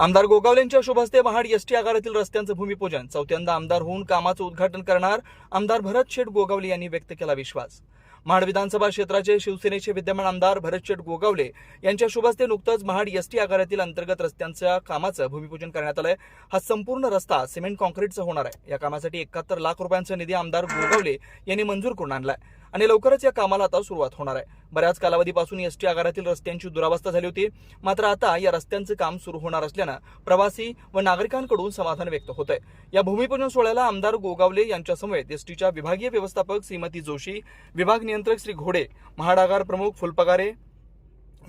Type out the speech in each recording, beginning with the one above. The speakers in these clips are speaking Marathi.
आमदार गोगावलेंच्या शुभ हस्ते महाड एसटी आगारातील रस्त्यांचं भूमिपूजन. चौथ्यांदा आमदार होऊन कामाचं उद्घाटन करणार आमदार भरत शेठ गोगावले यांनी व्यक्त केला विश्वास. महाड विधानसभा क्षेत्राचे शिवसेनेचे विद्यमान आमदार भरत शेठ गोगावले यांच्या शुभस्ते नुकतंच महाड एसटी आगारातील अंतर्गत रस्त्यांच्या कामाचं भूमिपूजन करण्यात आलंय. हा संपूर्ण रस्ता सिमेंट कॉन्क्रीटचा होणार आहे. या कामासाठी एकाहत्तर लाख रुपयांचा निधी आमदार गोगावले यांनी मंजूर करून आणलाय. आणि लवकरच या कामाला आता सुरुवात होणार आहे. बऱ्याच कालावधीपासून एसटी आगारातील रस्त्यांची दुरावस्था झाली होती. मात्र आता या रस्त्यांचं काम सुरू होणार असल्यानं प्रवासी व नागरिकांकडून समाधान व्यक्त होत आहे या भूमिपूजन सोहळ्याला आमदार गोगावले यांच्यासमवेत एसटीच्या विभागीय व्यवस्थापक श्रीमती जोशी विभाग नियंत्रक श्री घोडे महाडागार प्रमुख फुलपगारे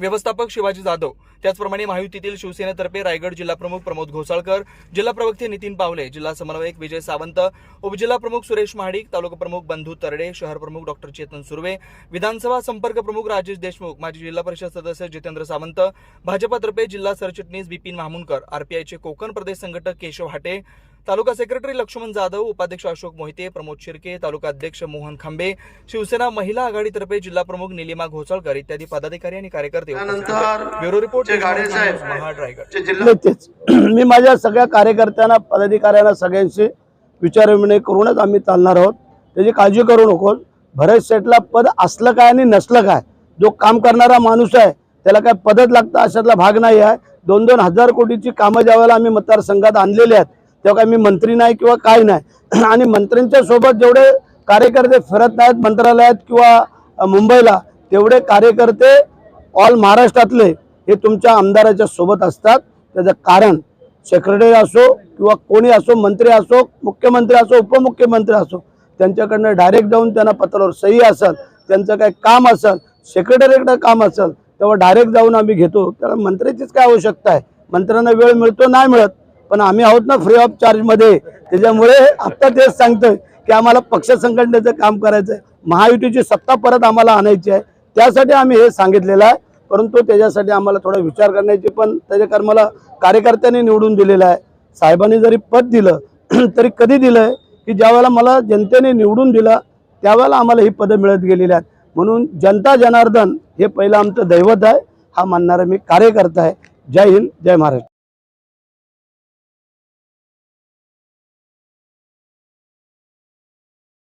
व्यवस्थापक शिवाजी जाधव त्याचप्रमाणे महायुतीतील शिवसेनेतर्फे रायगड जिल्हा प्रमुख प्रमोद घोसाळकर जिल्हा प्रवक्ते नितीन पावले जिल्हा समन्वयक विजय सावंत उपजिल्हा प्रमुख सुरेश महाडिक तालुका प्रमुख बंधू तरडे शहर प्रमुख डॉक्टर चेतन सुर्वे विधानसभा संपर्क प्रमुख राजेश देशमुख माजी जिल्हा परिषद सदस्य जितेंद्र सावंत भाजपातर्फे जिल्हा सरचिटणीस बिपिन महामुनकर आरपीआयचे कोकण प्रदेश संघटक केशव हाटे तालुका सेक्रेटरी लक्ष्मण जाधव उपाध्यक्ष अशोक मोहिते प्रमोद शिर्के तालुका अध्यक्ष मोहन खांबे शिवसेना महिला आघाडीतर्फे जिल्हा प्रमुख निलिमा घोसाळकर इत्यादी पदाधिकारी आणि कार्यकर्ते ब्युरो रिपोर्ट जे गाडे साहेब महाड रायगड. जे जिल्हा नाही तेच मी माझ्या सगळ्या कार्यकर्त्यांना पदाधिकाऱ्यांना सगळ्यांशी विचारविनिमय करूनच आम्ही चालणार आहोत. त्याची काळजी करू नको भरत शेठला पद असलं काय आणि नसलं काय जो काम करणारा माणूस आहे त्याला काय पदच लागतं अशातला भाग नाही आहे. दोन दोन हजार कोटीची कामं ज्यावेळेला आम्ही मतदारसंघात आणलेली आहेत तेव्हा काय मी मंत्री नाही किंवा काय नाही. आणि मंत्र्यांच्या सोबत जेवढे कार्यकर्ते फिरत नाहीत मंत्रालयात किंवा मुंबईला तेवढे कार्यकर्ते ऑल महाराष्ट्रातले हे तुमच्या आमदाराच्या सोबत असतात. त्याचं कारण सेक्रेटरी असो किंवा कोणी असो मंत्री असो मुख्यमंत्री असो उपमुख्यमंत्री असो त्यांच्याकडनं डायरेक्ट जाऊन त्यांना पत्रावर सही असेल त्यांचं काय काम असेल सेक्रेटरीकडं काम असेल तेव्हा डायरेक्ट जाऊन आम्ही घेतो. त्याला मंत्र्याचीच काय आवश्यकता आहे? मंत्र्यांना वेळ मिळतो नाही मिळत? पण आम्ही आहोत ना फ्री ऑफ चार्जमध्ये त्याच्यामुळे आत्ता तेच सांगतोय की आम्हाला पक्ष संघटनेचं काम करायचं आहे महायुतीची सत्ता परत आम्हाला आणायची आहे. त्यासाठी आम्ही हे सांगितलेलं आहे. परंतु त्याच्यासाठी आम्हाला थोडा विचार करण्याची पण त्याच्या कारण मला कार्यकर्त्यांनी निवडून दिलेलं आहे. साहेबांनी जरी पद दिलं तरी कधी दिलं आहे की ज्यावेळेला मला जनतेने निवडून दिलं त्यावेळेला आम्हाला ही पदं मिळत गेलेली आहेत. म्हणून जनता जनार्दन हे पहिलं आमचं दैवत आहे. हा मानणारा मी कार्यकर्ता आहे. जय हिंद जय महाराष्ट्र.